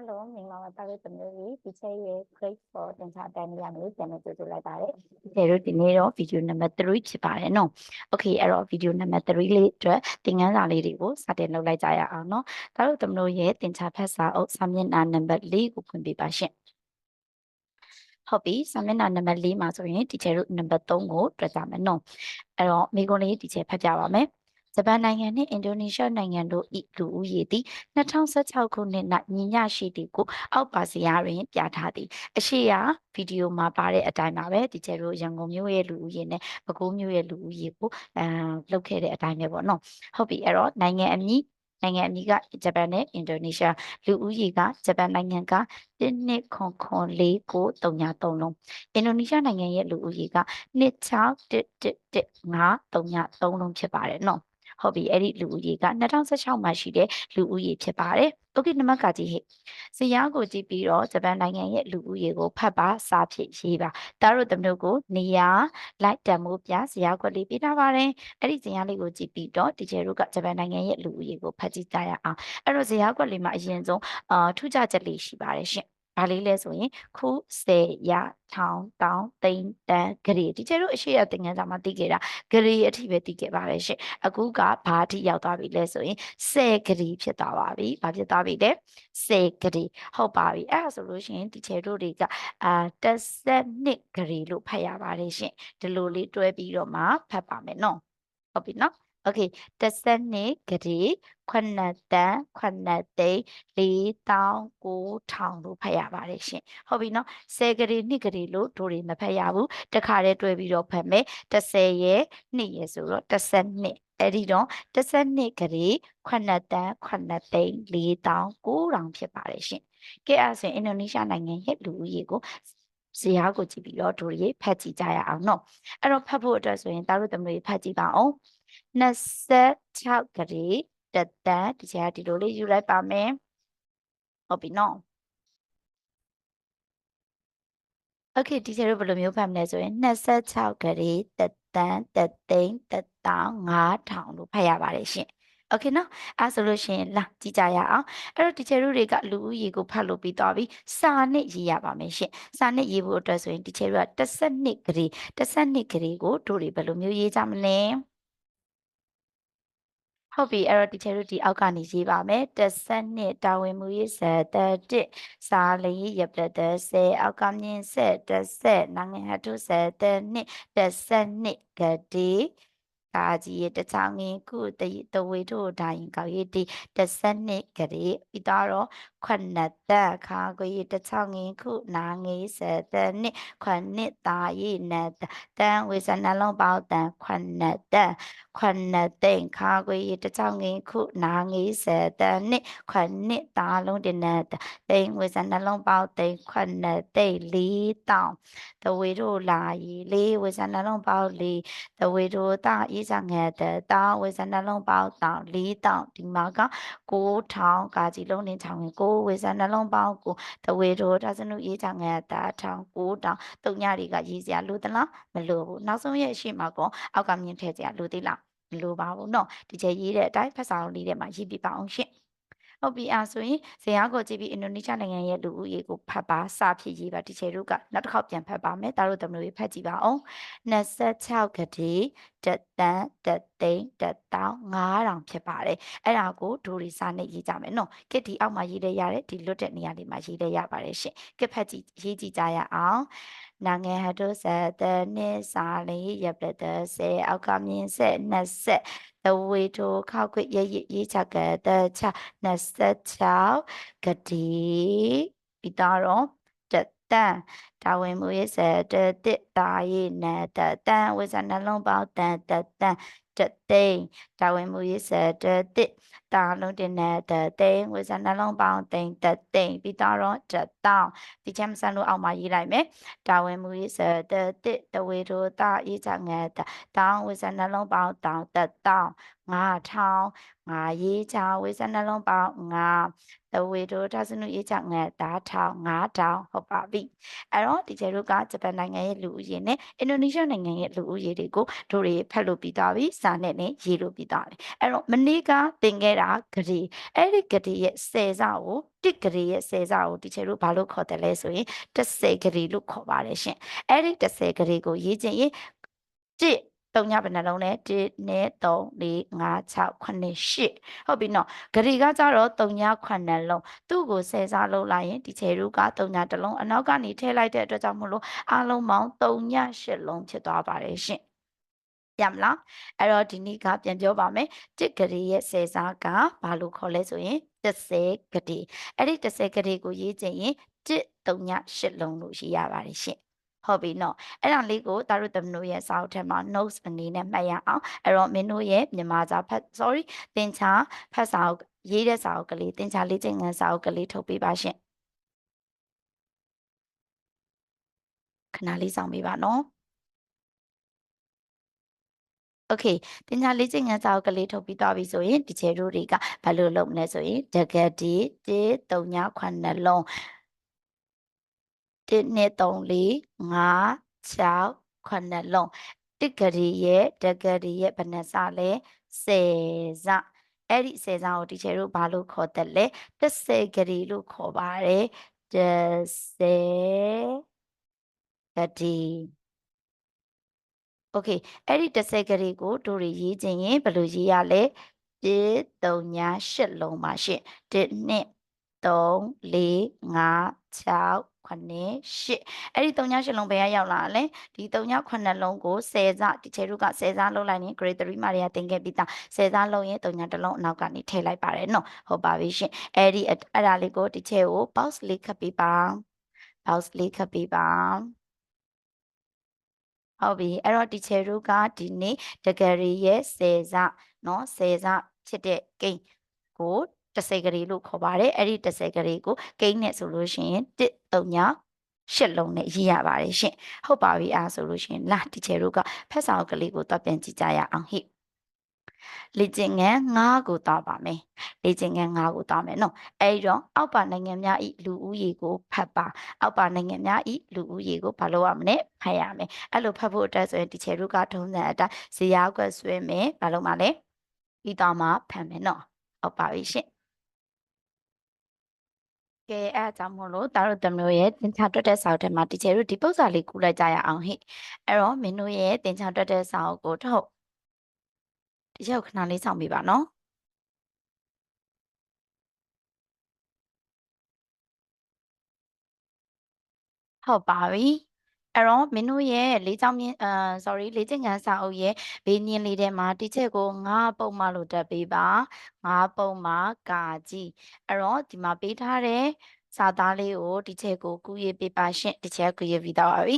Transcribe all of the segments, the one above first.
Hello မင်္ဂလာပါတာလို့သမီးကြီးဒီချက်ရဲ့ grade 4တင်ချတန်းနေရမယ်ပြန်နေကြိုဆိုလိုက်ပါတယ်ဒီချက်တို့ဒီနေ့တော့ video number 3ဖြစ်ပါတယ်နော် Okay အဲ့တော့ video number 3လေးအတွက်သင်ခန်းစာလေးတွေကိုစတင်လုပ်လိုက်ကြရအောင်နော်ဒါတို့သမီးတို့ရဲ့တင်ချဖတ်စာအုပ်စာမျက်နှာ number 4ကိုဖွင့်ပြပါရှင့်ဟုတ်ပြီစာမျက်နှာနံပါတ်4မှာဆိုရင်တီချာတို့နံပါတ်3ကိုတွေ့ကြမယ်နော်အဲ့တော့မိကုန်းလေးတီချာဖတ်ပြပါမယ် ဂျပန်နိုင်ငံနှင့်အင်ဒိုနီးရှားနိုင်ငံတို့၏လူဦးရေသည်2016ခုနှစ်၌ညီမျှရှိသည်ကိုအောက်ပါစရာတွင်ပြထားသည်အရှိရာဗီဒီယိုမှာပါတဲ့အတိုင်းပါပဲဒီကျတို့ရန်ကုန်မြို့ရဲ့လူဦးရေနဲ့ပဲခူးမြို့ရဲ့လူဦးရေကိုအဲလောက်ခဲ့တဲ့အတိုင်းပဲပေါ့နော်ဟုတ်ပြီအဲ့တော့နိုင်ငံအမည်နိုင်ငံအမည်ကဂျပန်နဲ့အင်ဒိုနီးရှားလူဦးရေကဂျပန်နိုင်ငံက1.443လုံးအင်ဒိုနီးရှားနိုင်ငံရဲ့လူဦးရေက2.11533လုံးဖြစ်ပါတယ်နော် ဟုတ်ပြီအဲ့ဒီလူဦးရေက2016မှာရှိတဲ့လူဦးရေဖြစ်ပါတယ်။ Okay နံပါတ်ကကြည့်ဟဲ့။ဇယားကိုကြည့်ပြီးတော့ဂျပန်နိုင်ငံရဲ့လူဦးရေကိုဖတ်ပါစာဖြစ်ရေးပါ။ဒါတို့သမတို့ကိုနေရာလိုက်တန်မိုးပြဇယားခွက်လေးပေးထားပါတယ်။အဲ့ဒီဇယားလေးကိုကြည့်ပြီးတော့တီချာတို့ကဂျပန်နိုင်ငံရဲ့လူဦးရေကိုဖတ်ကြည့်ကြရအောင်။အဲ့တော့ဇယားခွက်လေးမှာအရင်ဆုံးအာထူးခြားချက်လေးရှိပါတယ်ရှင်။ ဘာလေးလဲဆိုရင်ခုစေရထောင်တောင်းသိန်းတန်းဂရေဒီကျတို့အရှိရသင်္ကန်းစာမှာသိခဲ့တာဂရေအထိပဲသိခဲ့ပါတယ်ရှင်အခုကဘာအထိရောက်သွားပြီလဲဆိုရင်စေဂရေဖြစ်သွားပါပြီဘာဖြစ်သွားပြီလဲစေဂရေဟုတ်ပါပြီအဲ့ဒါဆိုလို့ရှိရင်ဒီချေတို့တွေကအာ12ဂရေလို့ဖတ်ရပါတယ်ရှင်ဒီလိုလေးတွဲပြီးတော့မှဖတ်ပါမယ်နော်ဟုတ်ပြီနော် Okay 12ကတိ9တန်9သိန်း4900လို့ဖတ်ရပါတယ်ရှင်ဟုတ်ပြီနော်10ကတိ2ကတိလို့တို့တွေမဖတ်ရဘူးတခါတည်းတွဲပြီးတော့ဖတ်မယ်10ရဲ့2ရဲ့ဆိုတော့12အဲ့ဒီတော့12ကလေး9တန်း9သိန်း4900ဖြစ်ပါတယ်ရှင်။ကဲအဲ့ဆိုရင်အင်ဒိုနီးရှားနိုင်ငံရဲ့လူဦးရေကိုဇရာကိုကြည့်ပြီးတော့တို့ရေဖတ်ကြည့်ကြရအောင်နော်။အဲ့တော့ဖတ်ဖို့အတွက်ဆိုရင်တအားတို့သမီးဖတ်ကြည့်ပါအောင်။ 26ဂရေတတန်ဒီချာဒီလိုလေးယူလိုက်ပါမယ်ဟုတ်ပြီနော်โอเคဒီချာတို့ဘယ်လိုမျိုးဖတ်မလဲဆိုရင်26ဂရေတတန်တသိန်းတတောင်9000လို့ဖတ်ရပါတယ်ရှင်โอเคနော်အဲဆိုလို့ရှိရင်လာကြည့်ကြရအောင်အဲ့တော့ teacher တို့တွေကလူဦးရေကိုဖတ်လို့ပြီးသွားပြီစာနဲ့ရေးရပါမယ်ရှင်စာနဲ့ရေးဖို့အတွက်ဆိုရင် teacher တို့က12ဂရေ12ဂရေကိုတို့တွေဘယ်လိုမျိုးရေးကြမလဲ ဟုတ်ပြီအဲ့တော့ teacher တို့ဒီအောက်ကနေရေးပါမယ်12တာဝန်မူရေးဇက်1စာလေးရပလက်10အောက်ကမြင့်ဆက်10နိုင်ငံဟထုဆက်2 12ဂတိကာကြီးတချောင်းငင်းခုတတဝေတို့ဒိုင်ကောက်ရတီ12ဂရေပြီးတော့ခွနတ်တခါကိုရတချောင်းငင်းခုနာငေးစတဲ့နှစ်ခွနစ်တာရိနတ်တန်ဝေစနှလုံးပေါတန်ခွနတ်တခွနတ်သိန်ခါကို ရတချောင်းငင်းခုနာငေးစတဲ့နှစ်ခွနစ်တာလုံးတနတ်သိန်ဝေစနှလုံးပေါသိန်ခွနတ်သိန်လေးတောင်တဝေတို့လာရီလေးဝေစနှလုံးပေါလေးတဝေတို့တာဤစငယ်တဲ့တာဝေစနှလုံးပေါတောင်လေးတောင်ဒီမှာက9000ကာကြီးလုံးနေချောင်းကိုဝေဇာနှလုံးပေါင်းကိုတဝေတို့ဒါစနုရေးချငယ်တာထောင်ကိုတောင်တုံညတွေကရေးစရာလိုသလားမလိုဘူးနောက်ဆုံးရဲ့အရှိ မကောအောက်ကမြင်ထည့်စရာလိုသေးလားမလိုပါဘူးเนาะဒီချက်ရေးတဲ့အတိုင်းဖတ်စာလုံးလေးထဲမှာရေးပြပါအောင်ရှင့်ဟုတ်ပြီအားဆိုရင်ဇယားကိုကြည့်ပြီးအင်ဒိုနီးရှားနိုင်ငံရဲ့လူဦးရေကိုဖတ်ပါစာဖြစ်ရေးပါဒီချေတို့ကနောက်တစ်ခေါက်ပြန်ဖတ်ပါမယ်ဒါတို့သမီးတွေဖတ်ကြည့်ပါအောင်26ကတိတတန်တသိန်းတတောင်9000ဖြစ်ပါတယ်အဲ့ဒါကိုဒိုရီစာနဲ့ရေးကြမယ်နော်ကစ်ဒီအောက်မှာရေးလဲရတယ်ဒီလွတ်တဲ့နေရာလေးမှာရေးလဲရပါတယ်ရှင်ကစ်ဖတ်ကြည့်ရေးကြည့်ကြရအောင် နာငယ်ဟတုဇတနိစာလေးရပတစေအောက်ကမြင်းဆက်20တဝေထိုခောက်ခွရရရေးချကတချ26ဂတိပြီးတော့တတန် တာဝန်မူရေးစတတစ်တာရေးနတတန်ဝိဇ္ဇနှလုံးပေါင်းတန်တတန်တသိန်းတာဝန်မူရေးစတတစ်တာလုံးတင်တဲ့တသိန်းဝိဇ္ဇနှလုံးပေါင်းသိန်းတသိန်းပြီးတော့တတောင်းဒီချမ်းစံလို့အောက်မှာရေးလိုက်မယ်တာဝန်မူရေးစတတစ်တဝေထိုတာရေးချငယ်တတောင်းဝိဇ္ဇနှလုံးပေါင်းတောင်းတတောင်းငါထောင်းငါရေးချဝိဇ္ဇနှလုံးပေါင်းငါတဝေထိုထစနုရေးချငယ်တာထောင်းငါထောင်းဟုတ်ပါပြီအဲ့တော့နော်ဒီကျဲတို့ကဂျပန်နိုင်ငံရဲ့လူဦးရေနဲ့အင်ဒိုနီးရှားနိုင်ငံရဲ့လူဦးရေတွေကိုတို့တွေဖတ်လို့ပြီးသွားပြီစာနဲ့နဲ့ရေးလို့ပြီးသွားပြီအဲ့တော့မနေ့ကသင်ခဲ့တာဂရီအဲ့ဒီဂရီရဲ့ဆယ်စာကိုတစ်ဂရီရဲ့ဆယ်စာကိုဒီကျဲတို့ဘာလို့ခေါ်တယ်လဲဆိုရင်30ဂရီလို့ခေါ်ပါတယ်ရှင်အဲ့ဒီ30ဂရီကိုရေးခြင်းရင်တစ် တုံညဘယ်နှလုံးလဲ1 2 3 4 5 6 9 8ဟုတ်ပြီနော်ဂရီကကြတော့တုံည9လုံးသူ့ကိုဆယ်စားလုပ်လိုက်ရင်ဒီချေရုကတုံညတစ်လုံးအနောက်ကနေထည့်လိုက်တဲ့အတွက်ကြောင့်မလို့အားလုံးပေါင်းတုံည8လုံးဖြစ်သွားပါတယ်ရှင်ရမလားအဲ့တော့ဒီနေ့ကပြန်ပြောပါမယ်တစ်ဂရီရဲ့ဆယ်စားကဘာလို့ခေါ်လဲဆိုရင်30ဂရီအဲ့ဒီ30ဂရီကိုရေးချင်ရင်တစ်တုံည8လုံးလို့ရေးရပါတယ်ရှင် ဟုတ်ပြီနော်အဲ့ဒါလေးကိုသားတို့သမီးတို့ရဲ့စာအုပ်ထဲမှာ notes အနေနဲ့မှတ်ရအောင်အဲ့တော့မင်းတို့ရဲ့မြန်မာစာဖတ် sorry သင်္ချာဖတ်စာအုပ်ရေးတဲ့စာအုပ်ကလေးသင်္ချာလေးချိန်ငန်းစာအုပ်ကလေးထုတ်ပေးပါရှင်ခဏလေးဆောင်ပေးပါနော် okay တင်ညာလေးချိန်ငန်းစာအုပ်ကလေးထုတ်ပြီးသွားပြီဆိုရင်ဒီချေတို့တွေကဘာလို့လုပ်မလဲဆိုရင်တကယ်ဒီ3 9 9လုံး 1 2 3 4 5 6 9လုံးတစ်ကရီရဲ့တကရီရဲ့ဘယ်နှစလဲ10စအဲ့ဒီ10စကိုတီချေတို့ဘာလို့ခေါ်တယ်လဲ10ကရီလို့ခေါ်ပါတယ်10ကရီ Okay အဲ့ဒီ10ကရီကိုတို့တွေရေးခြင်းရင်ဘယ်လိုရေးရလဲ1 3 9 8လုံးပါရှင့်1 2 3 4 5 6 9 8အဲ့ဒီ3ည8လုံးဘယ်ကရောက်လာလဲဒီ3ည9လုံးကို10စဒီချေတို့က10စလုံးလိုက်ရင် grade 3မှာတွေကတင်ခဲ့ပြီးသား10စလုံးရင်3ညတစ်လုံးအနောက်ကနေထည့်လိုက်ပါတယ်နော်ဟုတ်ပါပြီရှင်အဲ့ဒီအဲ့ဒါလေးကိုဒီချေကို box လေးခတ်ပေးပါ box လေးခတ်ပေးပါဟုတ်ပြီအဲ့တော့ဒီချေတို့ကဒီနေ့တကယ်ရဲ့10စနော်10စဖြစ်တဲ့ကိ န်းကို30ဂရီလို့ခေါ်ပါတယ်အဲ့ဒီ30ဂရီကိုကိန်းနဲ့ဆိုလို့ရှိရင်1 3ညရှစ်လုံးနဲ့ရေးရပါတယ်ရှင်ဟုတ်ပါပြီအားဆိုလို့ရှိရင်လာဒီချေတို့ကဖက်စာအုပ်ကလေးကိုတော့ပြန်ကြည့်ကြရအောင်ဟိလေ့ကျင့်ငန်း9ကိုတောက်ပါမယ်လေ့ကျင့်ငန်း9ကိုတောက်မယ်နော်အဲဒီတော့အောက်ပါနိုင်ငံများဤလူဦးရေကိုဖတ်ပါအောက်ပါနိုင်ငံများဤလူဦးရေကိုဘာလို့ရမလဲဖတ်ရမယ်အဲ့လိုဖတ်ဖို့အတွက်ဆိုရင်ဒီချေတို့ကထုံးစံအတိုင်းဇေယျကွက်ဆွဲမယ်ဘာလို့မလဲပြီးတော့မှဖတ်မယ်နော်ဟုတ်ပါပြီရှင် ကဲအဲအကြောင်းမို့လို့တာတို့တမျိုးရဲ့သင်္ချာတွက်တဲ့စာအုပ်ထဲမှာတီချယ်တို့ဒီပု္ပ္ပစာလေးကူးလိုက်ကြရအောင်ဟိအဲ့တော့မင်းတို့ရဲ့သင်္ချာတွက်တဲ့စာအုပ်ကိုထုတ်ဒီချက်ခဏလေးဆောင်ပြပါနော်ဟုတ်ပါပြီ အဲ့တော့မင်းတို့ရဲ့လေးချောင်းမြင့်အာ sorry လေးကျင်ကန်စာအုပ်ရဲ့ဘေးညင်းလေးထဲမှာဒီချက်ကိုငါးပုံမှလို့တက်ပေးပါငါးပုံမှကာကြီးအဲ့တော့ဒီမှာပေးထားတဲ့စာသားလေးကိုဒီချက်ကိုကူးရေးပေးပါရှင့်ဒီချက်ကူးရေးပြီးတော့ပါပြီ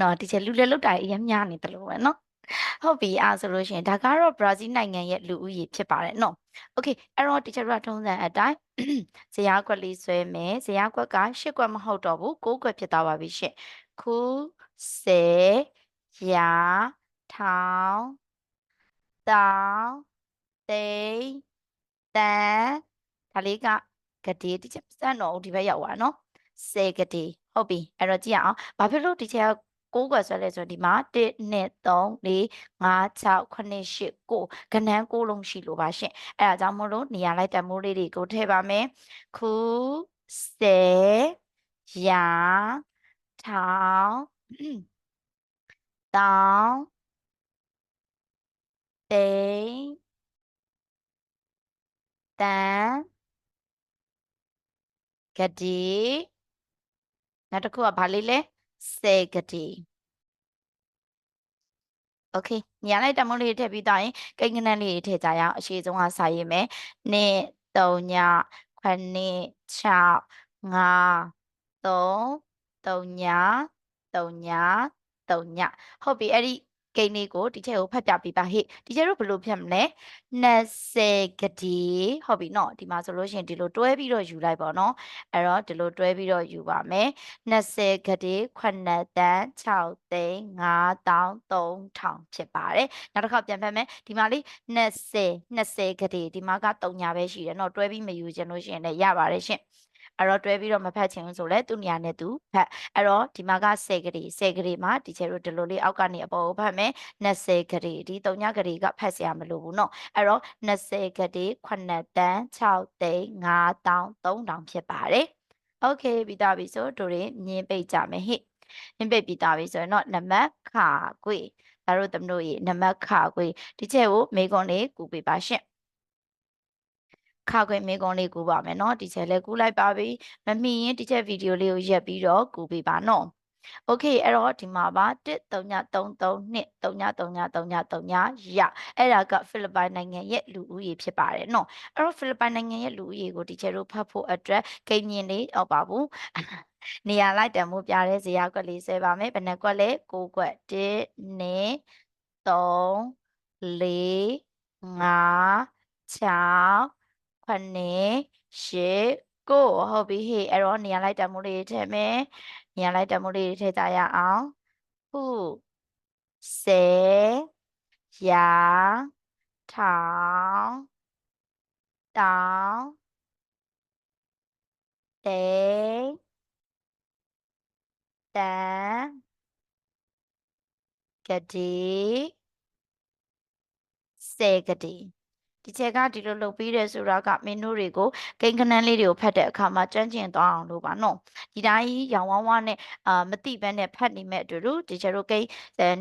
နော်ဒီချက်လူလည်းလုတ်တာအရင်များနေတယ်လို့ပဲနော်ဟုတ်ပြီအားဆိုလို့ရှိရင်ဒါကတော့ဘရာဇီးနိုင်ငံရဲ့လူဦးရေဖြစ်ပါတယ်နော်โอเคအဲ့တော့ teacher ကထုံးစံအတိုင်းဇယားကွက်လေးဆွဲမယ်ဇယားကွက်က၈ကွက်မဟုတ်တော့ဘူး၉ကွက်ဖြစ်သွားပါပြီရှင့် ခုဆယ်ရာထောင်တောင်သိန်းတန်ဒါလေးကဂတိဒီချက်စံတော့ဒီဘက်ရောက်သွားနော်ဆယ်ဂတိဟုတ်ပြီအဲ့တော့ကြည့်ရအောင်ဘာဖြစ်လို့ဒီချက်က6ကွယ်ဆွဲလဲဆိုဒီမှာ1 2 3 4 5 6 9 8 9ကဏ္ဍ6လုံးရှိလို့ပါရှင်အဲဒါကြောင့်မို့လို့နေရာလိုက်တမိုးလေးတွေကိုထည့်ပါမယ်ခုစေရာ ထောင်တောင်းတိန်တန်ဂတိနောက်တစ်ခုကဘာလေးလဲစေဂတိ okay ညာလိုက်တမုံလေးထည့်ပြီးတော့ရင်ကိန်းကနန်းလေးထည့်ကြရအောင်အရှိဆုံးကစာရေးမယ်1 3ည9 6 5 3 3ည3ည3ညဟုတ်ပြီအဲ့ဒီကိန်းလေးကိုဒီချက်ကိုဖတ်ပြပေးပါဟေ့ဒီချက်တို့ဘယ်လိုဖြတ်မလဲ20ကတိဟုတ်ပြီနော်ဒီမှာဆိုလို့ရှိရင်ဒီလိုတွဲပြီးတော့ယူလိုက်ပါနော်အဲ့တော့ဒီလိုတွဲပြီးတော့ယူပါမယ်20ကတိ9တန်း6သိန်း5300ဖြစ်ပါတယ်နောက်တစ်ခါပြန်ဖတ်မယ်ဒီမှာလေး20 20ကတိဒီမှာက3ညာပဲရှိတယ်နော်တွဲပြီးမယူချင်လို့ရှိရင်လည်းရပါတယ်ရှင် အဲ့တော့တွဲပြီးတော့မဖတ်ချင်ဘူးဆိုလဲသူ့နေရာနဲ့သူဖတ်အဲ့တော့ဒီမှာက10ဂရီ10ဂရီမှာဒီချေတို့ဒီလိုလေးအောက်ကနေအပေါ်ကိုဖတ်မယ်20ဂရီဒီ3ညဂရီကဖတ်เสียမလို့ဘူးเนาะအဲ့တော့20ဂရီ9တန်း6သိန်း5000 3000ဖြစ်ပါတယ်โอเคပြီးသားပြီဆိုတို့တွေမြင်းပိတ်ကြမယ်ဟိမြင်းပိတ်ပြီးသားပြီဆိုရင်တော့နမတ်ခါကွေဒါတို့သမတို့ရေနမတ်ခါကွေဒီချက်ကိုမေကွန်လေးကူပေးပါရှင့် ခါခွင့်မေကွန်လေးကူပါမယ်เนาะဒီချက်လေးကူလိုက်ပါပြီမမိရင်ဒီချက်ဗီဒီယိုလေးကိုရက်ပြီးတော့ကူပေးပါเนาะโอเคအဲ့တော့ဒီမှာပါ13332 333333ရအဲ့ဒါကဖိလစ်ပိုင်နိုင်ငံရဲ့လူဦးရေဖြစ်ပါတယ်เนาะအဲ့တော့ဖိလစ်ပိုင်နိုင်ငံရဲ့လူဦးရေကိုဒီချေတို့ဖတ်ဖို့အတွက်ကိန်းမြင်လေးတော့ပါဘူးနေရာလိုက်တန်မှုပြတဲ့ဇရာကွက်လေးဆဲပါမယ်ဘယ်နှကွက်လဲ6ကွက်1 2 3 4 5 6 9 10ကိုဟုတ်ပြီဟေ့အဲ့တော့နေရာလိုက်တန်မှုလေးထည့်မယ်နေရာလိုက်တန်မှုလေးထည့်ကြရအောင်ခုဆယ်ရာထောင်တောင်းတေတန်ကတိစေကတိ ဒီချက်ကဒီလိုလုပ်ပြီးတယ်ဆိုတာကမင်းတို့တွေကိုကိန်းကနန်းလေးတွေကိုဖတ်တဲ့အခါမှာကြမ်းကျင်သွားအောင်လို့ပါနော်ဒီတိုင်းရောင်ဝမ်းဝမ်းနဲ့အာမတိဘဲနဲ့ဖတ်နေမဲ့အတူတူဒီချက်တို့ကိန်း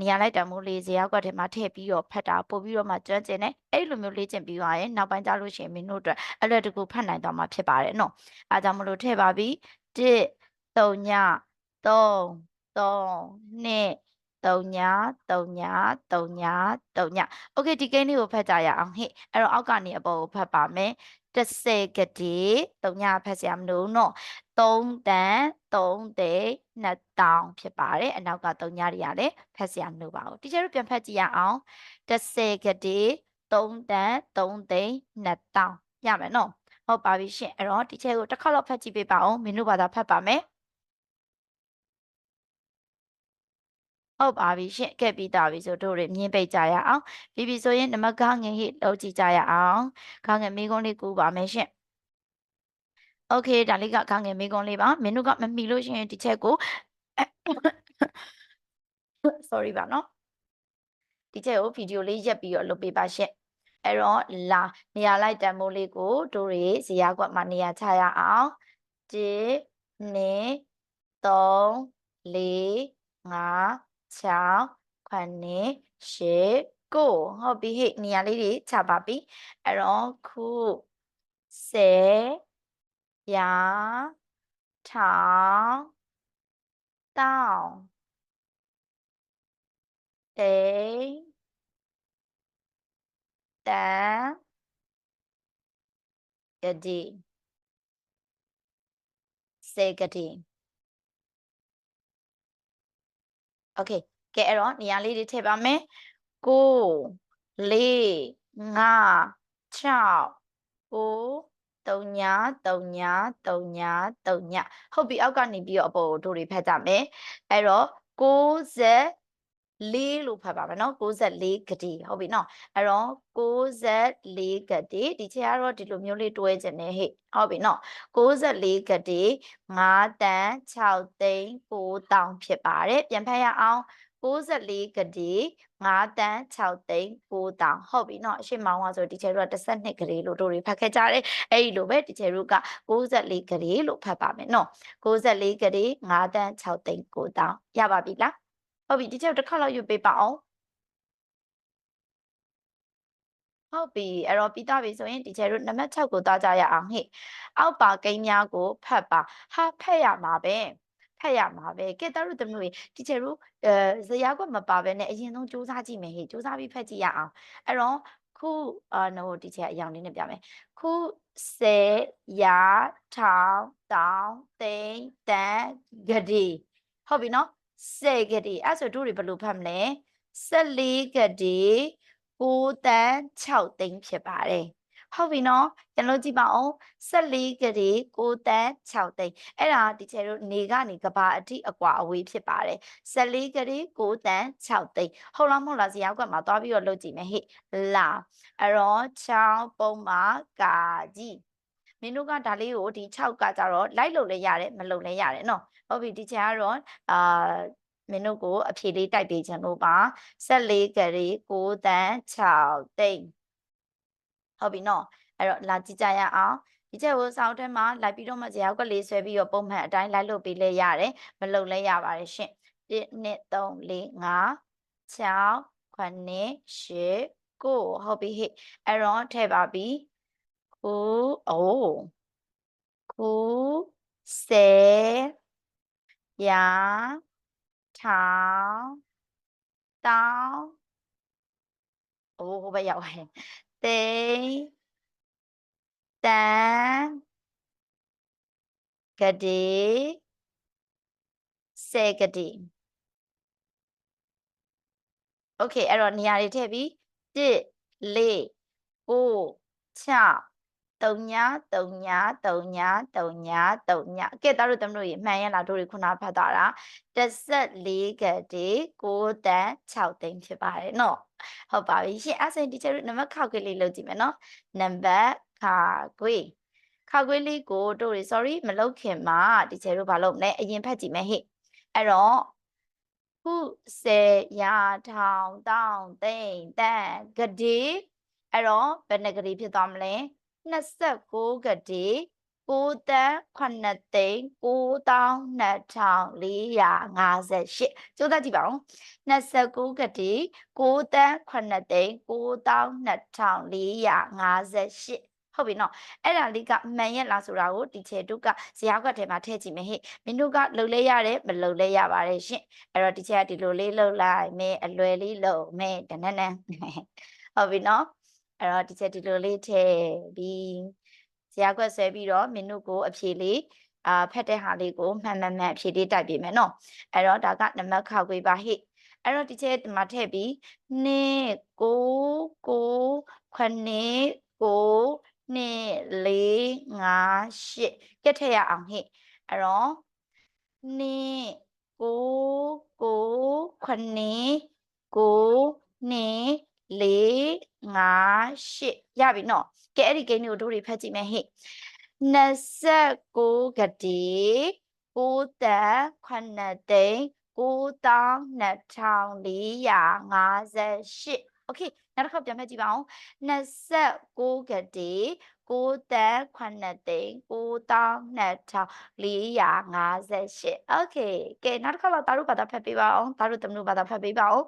နေရာလိုက်တမှုလေးဇေယောက်ကတည်းမှာထည့်ပြီးတော့ဖတ်တာပို့ပြီးတော့မှကြမ်းကျင်တယ်အဲ့လိုမျိုးလေ့ကျင့်ပြီးသွားရင်နောက်ပိုင်းကျလို့ရှိရင်မင်းတို့အတွက်အလွယ်တကူဖတ်နိုင်သွားမှာဖြစ်ပါတယ်နော်အားကြောင့်မလို့ထည့်ပါပြီ1 3ည3 3နှစ် 3ည3ည3ည3ညโอเคဒီကိန်းလေးကိုဖတ်ကြရအောင်ဟဲ့အဲ့တော့အောက်ကနေအပေါ်ကိုဖတ်ပါမယ်30ကတိ3ညဖတ်စရာမလိုတော့3တန်3သိ2000ဖြစ်ပါတယ်အနောက်က3ညတွေကလည်းဖတ်စရာမလိုပါဘူးတီချာတို့ပြန်ဖတ်ကြည့်ရအောင်30ကတိ3တန်3သိ2000ရမယ်နော်ဟုတ်ပါပြီရှင်အဲ့တော့ဒီချက်ကိုတစ်ခါတော့ဖတ်ကြည့်ပေးပါအောင်မင်းတို့ဘာသာဖတ်ပါမယ် ဟုတ်ပါပြီရှင့်ခဲ့ပြီးသားပြီဆိုတို့တွေမြင်းပိတ်ကြရအောင်ပြီးပြီဆိုရင်နမကငင်ဟိလောက်ကြည့်ကြရအောင်ခေါငယ်မိကုန်းလေးကူပါမယ်ရှင့်โอเคဒါလေးကခေါငယ်မိကုန်းလေးပါမင်းတို့ကမမီလို့ရှိရင်ဒီချက်ကို sorry ပါနော်ဒီချက်ကိုဗီဒီယိုလေးရက်ပြီးတော့လုပ်ပေးပါရှင့်အဲ့တော့လာနေရာလိုက်တန်မိုးလေးကိုတို့တွေဇရာကွက်မှာနေရာချရအောင်1 2 3 4 5 6 9 10ကိုဟုတ်ပြီဟိနေရာလေးတွေချပါပြီအဲ့တော့ခု10ရာထောင်တောင်းတေတန်ကတိစေကတိ โอเคကဲအဲ့တော့နေရာလေးတွေထည့်ပါမယ်9 4 5 6 9 3ည3ည3ည3ညဟုတ်ပြီအောက်ကနေပြီးတော့အပေါ်ကိုတို့တွေဖတ်ကြမယ်အဲ့တော့60 လေးလို့ဖတ်ပါမယ်နော်64ဂတိဟုတ်ပြီနော်အဲ့တော့64ဂတိဒီချက်ကတော့ဒီလိုမျိုးလေးတွဲခြင်းနဲ့ဟဲ့ဟုတ်ပြီနော်64ဂတိ5တန်း6သိန်း9000ဖြစ်ပါတယ်ပြန်ဖတ်ရအောင်64ကတိ5တန်း6သိန်း9000ဟုတ်ပြီเนาะအရှိမောင်းပါဆိုဒီချေတို့က12ကလေးလို့တို့တွေဖတ်ခဲ့ကြတယ်အဲ့ဒီလိုပဲဒီချေတို့က64ကလေးလို့ဖတ်ပါမယ်เนาะ64ကလေး5တန်း6သိန်း9000ရပါပြီလား ဟုတ်ပြီဒီချေတို့တစ်ခါလောက်ယူပေးပါအောင်ဟုတ်ပြီအဲ့တော့ပြီးသားပြီဆိုရင်ဒီချေတို့နံပါတ်6ကိုသွားကြရအောင်ဟဲ့အောက်ပါကိန်းများကိုဖတ်ပါဟာဖတ်ရမှာပဲဖတ်ရမှာပဲကဲတတို့သမီးတွေတီချာတို့အဲဇရာကွက်မပါဘဲနဲ့အရင်ဆုံးစူးစမ်းကြည့်မယ်ဟေ့စူးစမ်းပြီးဖတ်ကြည့်ရအောင်အဲ့တော့ခုအာနော်တီချာအရောင်လေးနဲ့ပြမယ်ခုစေရာထောင်တောင်းသိန်းတန်ဂတိဟုတ်ပြီနော် စေဂတိအဲ့ဆိုတို့တွေဘယ်လိုဖတ်မလဲ14ဂတိ9တန်း6သိန်းဖြစ်ပါတယ်ဟုတ်ပြီနော်ကျွန်တော်ကြည့်ပါအောင်14ကလေး6တန်း6သိန်းအဲ့ဒါဒီချေတို့နေကနေကဘာအထိအကွာအဝေးဖြစ်ပါတယ်14ကလေး6တန်း6သိန်းဟုတ်လားမဟုတ်လားဇရာကွက်မှာသွားပြီးတော့လုပ်ကြည့်မယ်ဟေ့လာအဲ့တော့6ပုံမှာကာကြီးမင်းတို့ကဒါလေးကိုဒီ6ကကြတော့လိုက်လို့လည်းရတယ်မလုပ်လည်းရတယ်နော် ဟုတ်ပြီဒီချက်ကတော့အာမင်းတို့ကိုအဖြေလေးတိုက်ပေးခြင်းလို့ပါ14ကလေး9တန်း6သိန်းဟုတ်ပြီနော်အဲ့တော့လာကြည့်ကြရအောင်ဒီချက်ကိုစောင်းထဲမှာလိုက်ပြီးတော့မှဇေယောက်ကလေးဆွဲပြီးတော့ပုံမှန်အတိုင်းလိုက်လို့ပေးလဲရတယ်မလုပ်လဲရပါတယ်ရှင်1 2 3 4 5 6 9 10 9ဟုတ်ပြီဟဲ့အဲ့တော့ထည့်ပါပြီကိုအိုးကို ဆယ်ရာထောင်တောင်းအိုးဟိုဘက်ရောက်ဟဲ့သိန်းတန်ကတိစေကတိโอเคအဲ့တော့နေရာတွေထည့်ပြီး1 4 9 6 3ညာ3ညာ3ညာ3ညာ3ညာကဲသားတို့သမတို့ရေမှန်ရလားတို့တွေခုနဖတ်သွားတာ14ကတိ6တန်း6သိန်းဖြစ်ပါတယ်နော်ဟုတ်ပါပြီရှင်အဲ့ဆိုရင်ဒီချက်တို့နံပါတ်ခောက်ကလေးလုပ်ကြည့်မယ်နော်နံပါတ်ခါခွေခါခွေလေးကိုတို့တွေ sorry မလုပ်ခင်မှာဒီချက်တို့ဘာလုပ်မလဲအရင်ဖတ်ကြည့်မယ်ဟဲ့အဲ့တော့ခုစေရာထောင်တောင်းသိမ့်တန်ဂတိအဲ့တော့ဘယ်နှဂတိဖြစ်သွားမလဲ 29ကတိ9တန်း9သိန်း9258ကျိုးသားကြည့်ပါဦး29ကတိ9တန်း9သိန်း9258ဟုတ်ပြီနော်အဲ့ဒါလေးကမှန်ရက်လားဆိုတာကိုဒီချေတုကဇေယောက်ကထဲမှာထည့်ကြည့်မယ်ဟဲ့မင်းတို့ကလှုပ်လဲရတယ်မလှုပ်လဲရပါတယ်ရှင်အဲ့တော့ဒီချက်ကဒီလိုလေးလှုပ်လိုက်မယ်အလွယ်လေးလှုပ်မယ်တနက်နက်ဟုတ်ပြီနော် အဲ့တော့ဒီချက်ဒီလိုလေးထည့်ပြီးဇရာခွက်ဆွဲပြီးတော့မင်းတို့ကိုအဖြေလေးအာဖတ်တဲ့ဟာလေးကိုမှန်မှန်မှန်အဖြေလေးတိုက်ပေးမယ်နော်အဲ့တော့ဒါကနံပါတ်ခောက်ခွေးပါဟိအဲ့တော့ဒီချက်ဒီမှာထည့်ပြီး2 9 9 9 9 2 4 5 8ကက်ထည့်ရအောင်ဟိအဲ့တော့2 9 9 9 9 2လေးငါရှစ် 4 5 8ရပြီနော်ကဲအဲ့ဒီဂိမ်းတွေကိုတို့တွေဖတ်ကြည့်မယ်ဟဲ့29ကတိ9တက်9သိန်း9458 okay နောက်တစ်ခေါက်ပြန်ဖတ်ကြည့်ပါအောင်29ကတိ9တက်9သိန်း9458 okay ကဲနောက်တစ်ခေါက်တော့သားတို့ဘာသာဖတ်ပေးပါအောင်သားတို့သမီးတို့ဘာသာဖတ်ပေးပါအောင်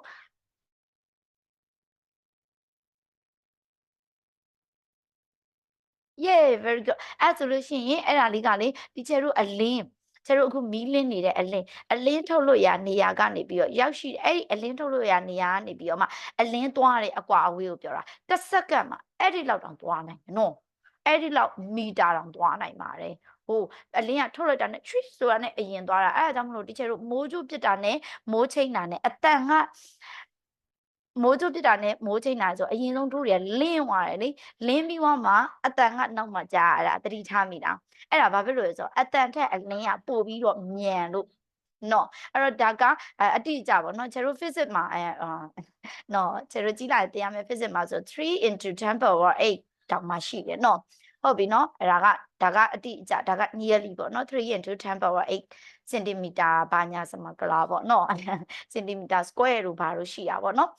yeah very good အဲ့ဆိုလို့ရှိရင်အဲ့ဒါလေးကလေဒီချေတို့အလင်းကျတို့အခုမီးလင်းနေတဲ့အလင်းအလင်းထုတ်လို့ရနေရာကနေပြီးတော့ရောက်ရှိအဲ့ဒီအလင်းထုတ်လို့ရနေရာကနေပြီးတော့မှအလင်းသွားတဲ့အကွာအဝေးကိုပြောတာတစ်စက္ကန့်မှာအဲ့ဒီလောက်တောင်သွားနိုင်နော်အဲ့ဒီလောက်မီတာတောင်သွားနိုင်ပါတယ်ဟိုအလင်းကထုတ်လိုက်တာနဲ့ twist ဆိုတာနဲ့အရင်သွားတာအဲ့ဒါကြောင့်မလို့ဒီချေတို့မိုးကျိုးပစ်တာနဲ့မိုးချိန်တာနဲ့အတန်က မိုးကျပစ်တာနဲ့မိုးချိန်တာဆိုအရင်ဆုံးတို့တွေကလင်းသွားတယ်လေလင်းပြီးတော့မှအတန်ကနောက်မှကြားရတာတတိထားမိတာအဲ့ဒါဘာဖြစ်လို့လဲဆိုတော့အတန်ထက်အလင်းကပို့ပြီးတော့မြန်လို့နော်အဲ့တော့ဒါကအတိအကျပေါ့နော်ကျတို့ physics မှာအဲနော်ကျတို့ကြည့်လိုက်တရားမယ် physics မှာဆို3 into 10 power 8တောင်မှရှိတယ်နော်ဟုတ်ပြီနော်အဲ့ဒါကဒါကအတိအကျဒါက nearly ပေါ့နော်3 into 10 power 8 cm ဘာညာစမကလာပေါ့နော် cm square လို့ဘာလို့ရှိရပါတော့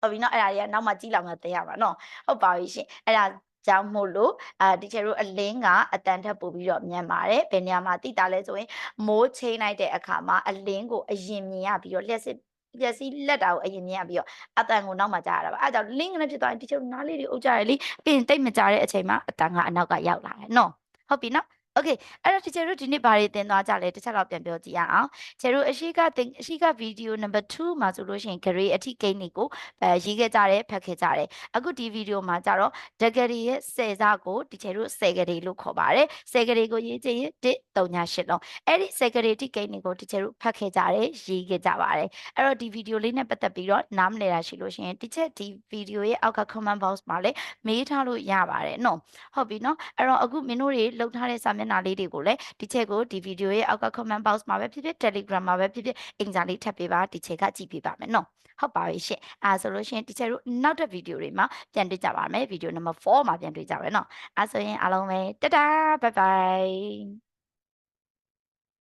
ဟုတ်ပြီနော်အဲ့ဒါတွေကနောက်မှကြည့်လောက်မှသိရမှာနော်ဟုတ်ပါပြီရှင်အဲ့ဒါကြောင့်မို့လို့အာတီချာတို့အလင်းကအတန်ထက်ပို့ပြီးတော့မြန်ပါတယ်ဘယ်နေရာမှာတိတာလဲဆိုရင်မိုးချိန်လိုက်တဲ့အခါမှာအလင်းကိုအရင်မြင်ရပြီးတော့လျှက်စစ်ပျက်စီးလက်တာကိုအရင်မြင်ရပြီးတော့အတန်ကိုနောက်မှကြားရတာပါအဲဒါကြောင့် link နဲ့ဖြစ်သွားရင်တီချာတို့နားလေးတွေအုပ်ကြရလေပြီးရင်တိတ်မကြတဲ့အချိန်မှာအတန်ကအနောက်ကရောက်လာတယ်နော်ဟုတ်ပြီနော် Okay အဲ့တော့ teacher တို့ဒီနေ့ဘာတွေသင်သွားကြလဲတစ်ချက်တော့ပြန်ပြောကြည့်ရအောင် teacher တို့အရှိကသင်အရှိက video number 2မှာဆိုလို့ရှိရင် grade အထိကိန်းတွေကိုအဲရေးခဲ့ကြတယ်ဖတ်ခဲ့ကြတယ်အခုဒီ video မှာကြတော့ degree ရဲ့10စကို teacher တို့10 grade လို့ခေါ်ပါတယ်10 grade ကိုရေးကြည့်ရင်1 3ည8လုံးအဲ့ဒီ10 grade အထိကိန်းတွေကို teacher တို့ဖတ်ခဲ့ကြတယ်ရေးခဲ့ကြပါတယ်အဲ့တော့ဒီ video လေးနဲ့ပတ်သက်ပြီးတော့နားမလည်တာရှိလို့ရှိရင် teacher ဒီ video ရဲ့အောက်က comment box မှာလည်းမေးထားလို့ရပါတယ်နော်ဟုတ်ပြီနော်အဲ့တော့အခုမင်းတို့တွေလှုပ်ထားတဲ့စာမျက်နှာတာလေးတွေကိုလည်းဒီချက်ကိုဒီဗီဒီယိုရဲ့အောက်က comment box မှာပဲဖြစ်ဖြစ် Telegram မှာပဲဖြစ်ဖြစ်အင်္ဂါလေးထပ်ပေးပါဒီချက်ကကြည့်ပေးပါမယ်နော်ဟုတ်ပါပြီရှင်အဲဆိုလို့ရှိရင်ဒီချက်တို့နောက်တဲ့ဗီဒီယိုတွေမှာပြန်တွေ့ကြပါမယ်ဗီဒီယိုနံပါတ်4မှာပြန်တွေ့ကြပါမယ်နော်အဲဆိုရင်အားလုံးပဲတတားဘိုင်ဘိုင်